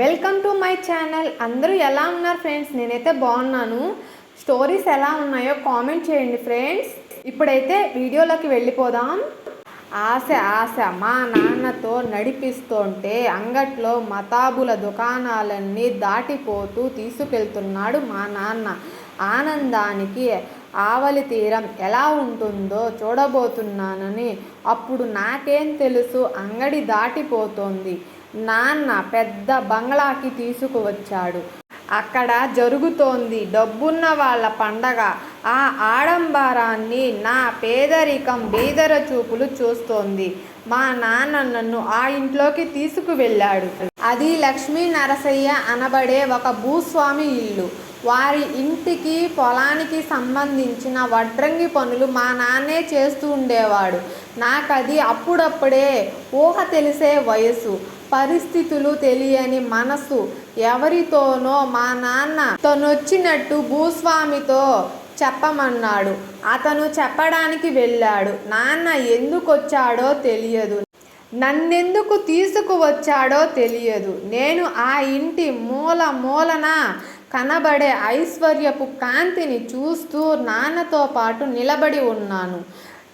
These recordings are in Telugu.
వెల్కమ్ టు మై ఛానల్ అందరూ ఎలా ఉన్నారు ఫ్రెండ్స్ నేనైతే బాగున్నాను. స్టోరీస్ ఎలా ఉన్నాయో కామెంట్ చేయండి ఫ్రెండ్స్ ఇప్పుడైతే వీడియోలోకి వెళ్ళిపోదాం. ఆశ ఆశ మా నాన్నతో నడిపిస్తుంటే అంగట్లో మతాబుల దుకాణాలన్నీ దాటిపోతూ తీసుకెళ్తున్నాడు మా నాన్న. ఆనందానికి ఆవలి తీరం ఎలా ఉంటుందో చూడబోతున్నానని అప్పుడు నాకేం తెలుసు? అంగడి దాటిపోతోంది. నాన్న పెద్ద బంగ్లాకి తీసుకువచ్చాడు. అక్కడ జరుగుతోంది డబ్బున్న వాళ్ళ పండగ. ఆ ఆడంబరాన్ని నా పేదరికం బీదర చూపులు చూస్తోంది. మా నాన్న నన్ను ఆ ఇంట్లోకి తీసుకువెళ్ళాడు. అది లక్ష్మీ నరసయ్య అనబడే ఒక భూస్వామి ఇల్లు. వారి ఇంటికి పొలానికి సంబంధించిన వడ్రంగి పనులు మా నాన్నే చేస్తూ ఉండేవాడు. నాకది అప్పుడప్పుడే ఊహ తెలిసే వయసు పరిస్థితులు తెలియని మనసు ఎవరితోనో మా నాన్న తనొచ్చినట్టు భూస్వామితో చెప్పమన్నాడు. అతను చెప్పడానికి వెళ్ళాడు. నాన్న ఎందుకొచ్చాడో తెలియదు. నన్నెందుకు తీసుకువచ్చాడో తెలియదు. నేను ఆ ఇంటి మూల మూలన కనబడే ఐశ్వర్యపు కాంతిని చూస్తూ నాన్నతో పాటు నిలబడి ఉన్నాను.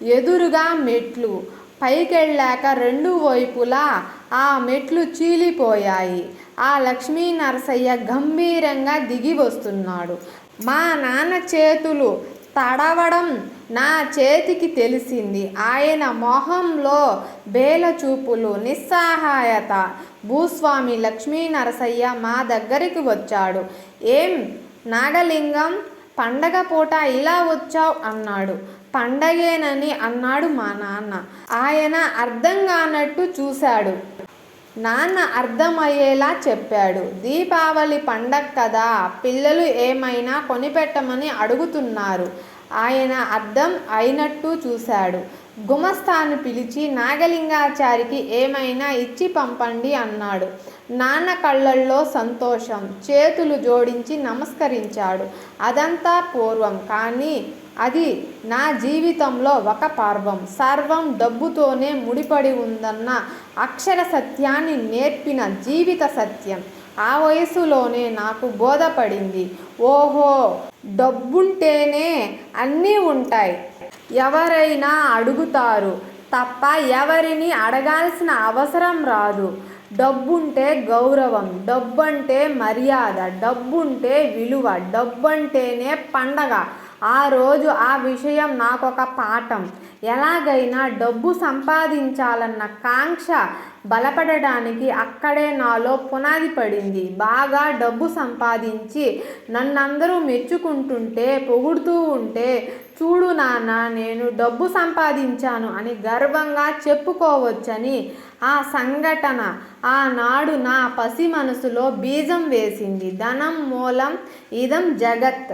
ఎదురుగా మెట్లు. పైకెళ్ళాక రెండు వైపులా ఆ మెట్లు చీలిపోయాయి. ఆ లక్ష్మీ నరసయ్య గంభీరంగా దిగి వస్తున్నాడు. మా నాన్న చేతులు తడవడం నా చేతికి తెలిసింది. ఆయన మొహంలో బేలచూపులు నిస్సహాయత. భూస్వామి లక్ష్మీ నరసయ్య మా దగ్గరికి వచ్చాడు. ఏం నాగలింగం? పండగ పూట ఇలా వచ్చావు అన్నాడు. పండగేనని అన్నాడు మా నాన్న. ఆయన అర్థం కానట్టు చూశాడు. నాన్న అర్థమయ్యేలా చెప్పాడు. దీపావళి పండగ కదా పిల్లలు ఏమైనా కొనిపెట్టమని అడుగుతున్నారు. ఆయన అర్థం అయినట్టు చూశాడు. గుమస్తాను పిలిచి నాగలింగాచారికి ఏమైనా ఇచ్చి పంపండి అన్నాడు. నాన్న కళ్ళల్లో సంతోషం చేతులు జోడించి నమస్కరించాడు. అదంతా పూర్వం కానీ అది నా జీవితంలో ఒక పర్వం. సర్వం డబ్బుతోనే ముడిపడి ఉందన్న అక్షర సత్యాన్ని నేర్పిన జీవిత సత్యం. ఆ వయసులోనే నాకు బోధపడింది. ఓహో డబ్బుంటేనే అన్నీ ఉంటాయి. ఎవరైనా అడుగుతారు తప్ప ఎవరిని అడగాల్సిన అవసరం రాదు. డబ్బుంటే గౌరవం డబ్బంటే మర్యాద డబ్బుంటే విలువ డబ్బంటేనే పండగ. ఆ రోజు ఆ విషయం నాకొక పాఠం. ఎలాగైనా డబ్బు సంపాదించాలన్న కాంక్ష బలపడడానికి అక్కడే నాలో పునాది పడింది. బాగా డబ్బు సంపాదించి నన్నందరూ మెచ్చుకుంటుంటే పొగుడుతూ ఉంటే చూడు నాన్న నేను డబ్బు సంపాదించాను అని గర్వంగా చెప్పుకోవచ్చని ఆ సంఘటన ఆనాడు నా పసి మనసులో బీజం వేసింది. ధనం మూలం ఇదం జగత్.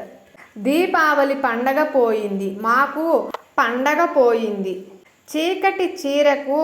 దీపావళి పండగ పోయింది. మాకు పండగ పోయింది. చీకటి చీరకు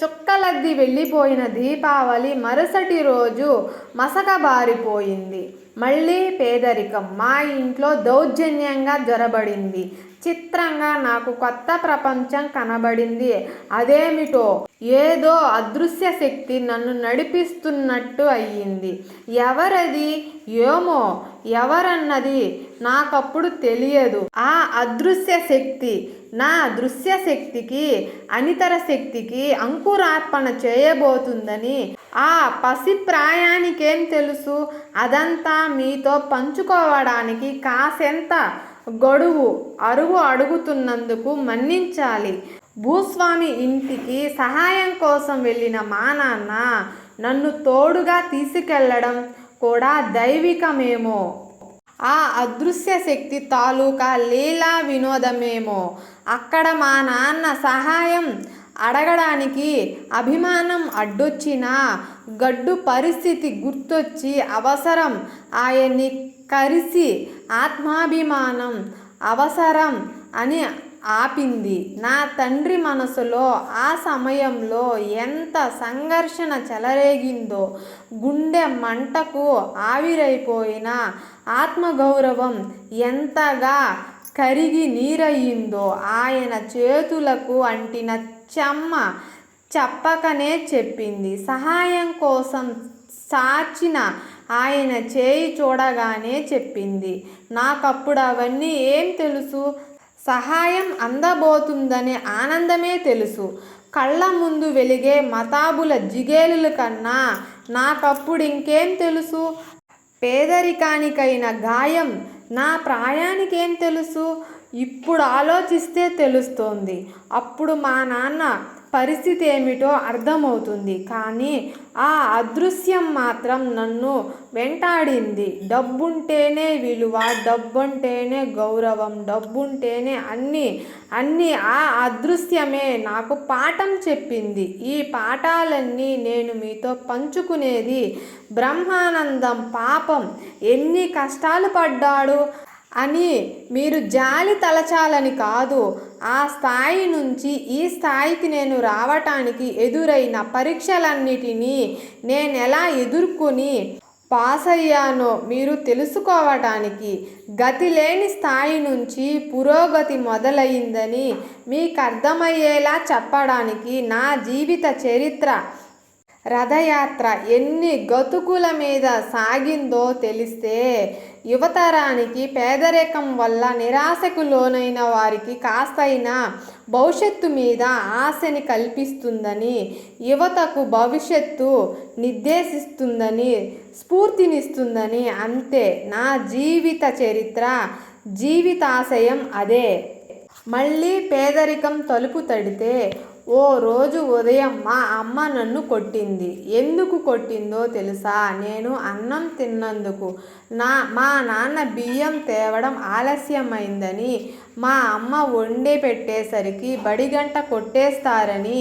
చుక్కలద్ది వెళ్ళిపోయిన దీపావళి మరుసటి రోజు మసకబారిపోయింది మళ్ళీ పేదరికం మా ఇంట్లో దౌర్జన్యంగా జొరబడింది. చిత్రంగా నాకు కొత్త ప్రపంచం కనబడింది. అదేమిటో? ఏదో అదృశ్య శక్తి నన్ను నడిపిస్తున్నట్టు అయ్యింది. ఎవరది? ఏమో? ఎవరన్నది నాకప్పుడు తెలియదు. ఆ అదృశ్య శక్తి నా దృశ్య శక్తికి అనితర శక్తికి అంకురార్పణ చేయబోతుందని ఆ పసి ప్రాయానికేం తెలుసు? అదంతా మీతో పంచుకోవడానికి కాసెంత గడువు అరువు అడుగుతున్నందుకు మన్నించాలి. భూస్వామి ఇంటికి సహాయం కోసం వెళ్ళిన మా నాన్న నన్ను తోడుగా తీసుకెళ్ళడం కూడా దైవికమేమో. ఆ అదృశ్య శక్తి తాలూకా లీలా వినోదమేమో. అక్కడ మా నాన్న సహాయం అడగడానికి అభిమానం అడ్డొచ్చినా గడ్డు పరిస్థితి గుర్తొచ్చి అవసరం. ఆయన్ని కరిసి ఆత్మాభిమానం అవసరం అని ఆపింది. నా తండ్రి మనసులో ఆ సమయంలో ఎంత సంఘర్షణ చెలరేగిందో గుండె మంటకు ఆవిరైపోయిన ఆత్మగౌరవం ఎంతగా కరిగి నీరయ్యిందో ఆయన చేతులకు అంటిన చెమ్మ చెప్పకనే చెప్పింది. సహాయం కోసం సాచిన ఆయన చేయి చూడగానే చెప్పింది. నాకప్పుడు అవన్నీ ఏం తెలుసు? సహాయం అందబోతుందనే ఆనందమే తెలుసు. కళ్ళ ముందు వెలిగే మతాబుల జిగేలుల కన్నా నాకప్పుడు ఇంకేం తెలుసు? పేదరికానికైన గాయం నా ప్రాయానికేం తెలుసు? ఇప్పుడు ఆలోచిస్తే తెలుస్తోంది. అప్పుడు మా నాన్న పరిస్థితి ఏమిటో అర్థమవుతుంది. కానీ ఆ అదృశ్యం మాత్రం నన్ను వెంటాడింది. డబ్బుంటేనే విలువ డబ్బుంటేనే గౌరవం డబ్బుంటేనే అన్నీ అన్నీ ఆ అదృశ్యమే నాకు పాఠం చెప్పింది. ఈ పాఠాలన్నీ నేను మీతో పంచుకునేది బ్రహ్మానందం పాపం. ఎన్ని కష్టాలు పడ్డాడు. అని మీరు జాలి తలచాలని కాదు ఆ స్థాయి నుంచి ఈ స్థాయికి నేను రావటానికి ఎదురైన పరీక్షలన్నిటినీ నేను ఎలా ఎదుర్కొని పాస్ అయ్యానో మీరు తెలుసుకోవటానికి గతి లేని స్థాయి నుంచి పురోగతి మొదలైందని మీకు అర్థమయ్యేలా చెప్పడానికి నా జీవిత చరిత్ర రథయాత్ర ఎన్ని గతుకుల మీద సాగిందో తెలిస్తే యువతరానికి పేదరికం వల్ల నిరాశకు లోనైన వారికి కాస్తైనా భవిష్యత్తు మీద ఆశని కల్పిస్తుందని యువతకు భవిష్యత్తు నిర్దేశిస్తుందని స్ఫూర్తినిస్తుందని అంతే. నా జీవిత చరిత్ర జీవితాశయం అదే. మళ్ళీ పేదరికం తలుపు తడితే ఓ రోజు ఉదయం మా అమ్మ నన్ను కొట్టింది. ఎందుకు కొట్టిందో తెలుసా? నేను అన్నం తిన్నందుకు నా మా నాన్న బియ్యం తేవడం ఆలస్యమైందని మా అమ్మ వండి పెట్టేసరికి బడిగంట కొట్టేస్తారని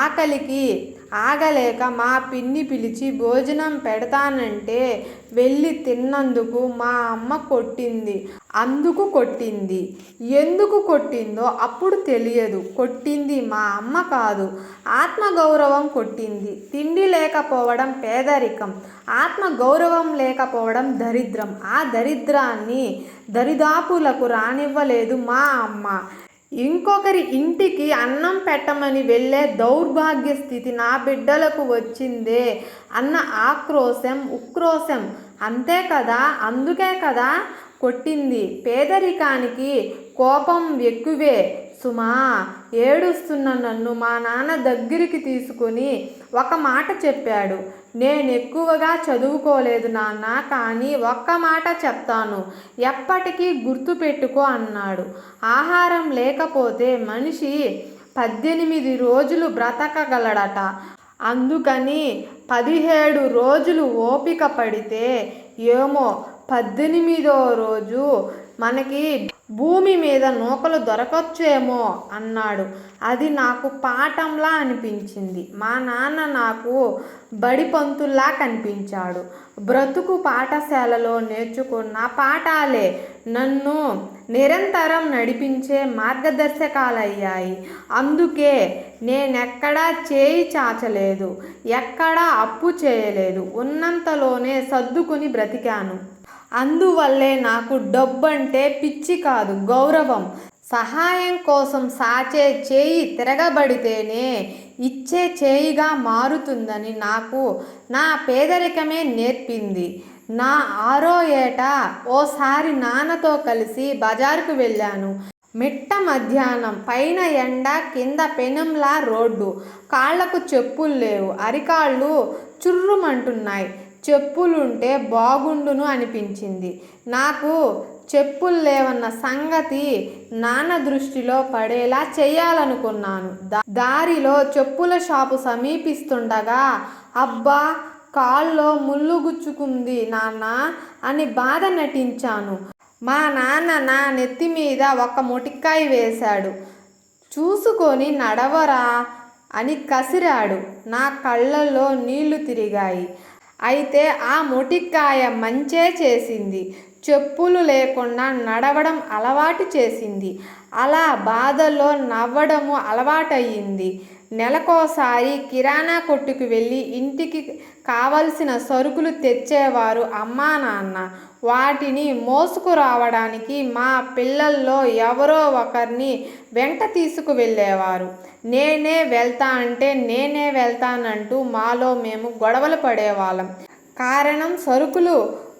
ఆకలికి ఆగలేక మా పిన్ని పిలిచి భోజనం పెడతానంటే వెళ్ళి తిన్నందుకు మా అమ్మ కొట్టింది. అందుకు కొట్టింది. ఎందుకు కొట్టిందో అప్పుడు తెలియదు. కొట్టింది మా అమ్మ కాదు. ఆత్మగౌరవం కొట్టింది. తిండి లేకపోవడం పేదరికం. ఆత్మగౌరవం లేకపోవడం దరిద్రం. ఆ దరిద్రాన్ని దరిదాపులకు రానివ్వలేదు మా అమ్మ. ఇంకొకరి ఇంటికి అన్నం పెట్టమని వెళ్ళే దౌర్భాగ్య స్థితి నా బిడ్డలకు వచ్చిందే అన్న ఆక్రోశం ఉక్రోశం. అంతే కదా? అందుకే కదా కొట్టింది. పేదరికానికి కోపం ఎక్కువే. సుమా ఏడుస్తున్న నన్ను మా నాన్న దగ్గరికి తీసుకుని ఒక మాట చెప్పాడు. నేను ఎక్కువగా చదువుకోలేదు నాన్న కానీ ఒక్క మాట చెప్తాను. ఎప్పటికీ గుర్తుపెట్టుకో అన్నాడు. ఆహారం లేకపోతే మనిషి పద్దెనిమిది రోజులు బ్రతకగలడట. అందుకని పదిహేడు రోజులు ఓపిక పడితే ఏమో పద్దెనిమిదో రోజు మనకి భూమి మీద నూకలు దొరకచ్చేమో అన్నాడు. అది నాకు పాఠంలా అనిపించింది. మా నాన్న నాకు బడి పంతుల్లా కనిపించాడు. బ్రతుకు పాఠశాలలో నేర్చుకున్న పాఠాలే నన్ను నిరంతరం నడిపించే మార్గదర్శకాలయ్యాయి. అందుకే నేనెక్కడా చేయి చాచలేదు. ఎక్కడా అప్పు చేయలేదు. ఉన్నంతలోనే సర్దుకుని బ్రతికాను. అందువల్లే నాకు డబ్బంటే పిచ్చి కాదు గౌరవం. సహాయం కోసం సాచే చేయి తిరగబడితేనే ఇచ్చే చేయిగా మారుతుందని నాకు నా పేదరికమే నేర్పింది. నా ఆరో ఏట ఓసారి నాన్నతో కలిసి బజారుకు వెళ్ళాను. మిట్ట మధ్యాహ్నం పైన ఎండ కింద పెనంలా రోడ్డు. కాళ్ళకు చెప్పులు లేవు అరికాళ్ళు చుర్రుమంటున్నాయి. చెప్పులుంటే బాగుండును అనిపించింది. నాకు చెప్పులు లేవన్న సంగతి నాన్న దృష్టిలో పడేలా చేయాలనుకున్నాను దారిలో చెప్పుల షాపు సమీపిస్తుండగా అబ్బా కాల్లో ముళ్ళు గుచ్చుకుంది నాన్న అని బాధ నటించాను. మా నాన్న నా నెత్తి మీద ఒక మొటిక్కాయ వేశాడు. చూసుకొని నడవరా అని కసిరాడు. నా కళ్ళల్లో నీళ్ళు తిరిగాయి. అయితే ఆ మొటిక్కాయ మంచే చేసింది. చెప్పులు లేకుండా నడవడం అలవాటు చేసింది. అలా బాధలో నవ్వడము అలవాటయ్యింది. నెలకోసారి కిరాణా కొట్టుకు వెళ్ళి ఇంటికి కావలసిన సరుకులు తెచ్చేవారు అమ్మా నాన్న. వాటిని మోసుకురావడానికి మా పిల్లల్లో ఎవరో ఒకరిని వెంట తీసుకు వెళ్ళేవారు నేనే వెళ్తా అంటే నేనే వెళ్తానంటూ మాలో మేము గొడవలు పడేవాళ్ళం. కారణం సరుకులు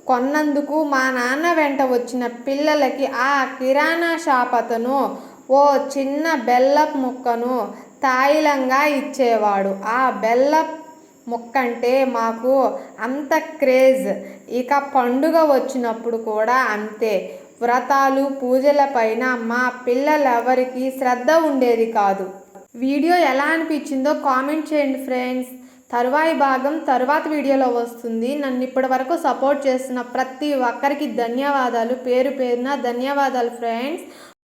కొన్నందుకు మా నాన్న వెంట వచ్చిన పిల్లలకి ఆ కిరాణా షాప్ అతను ఓ చిన్న బెల్లపు ముక్కను తాయిలంగా ఇచ్చేవాడు. ఆ బెల్లపు ముక్కంటే మాకు అంత క్రేజ్. ఇక పండుగ వచ్చినప్పుడు కూడా అంతే. వ్రతాలు పూజల పైన మా పిల్లలెవరికి శ్రద్ధ ఉండేది కాదు. వీడియో ఎలా అనిపించిందో కామెంట్ చేయండి ఫ్రెండ్స్. తరువాయి భాగం తర్వాత వీడియోలో వస్తుంది. నన్ను ఇప్పటి వరకు సపోర్ట్ చేస్తున్న ప్రతి ఒక్కరికి ధన్యవాదాలు. పేరు పేరున ధన్యవాదాలు ఫ్రెండ్స్.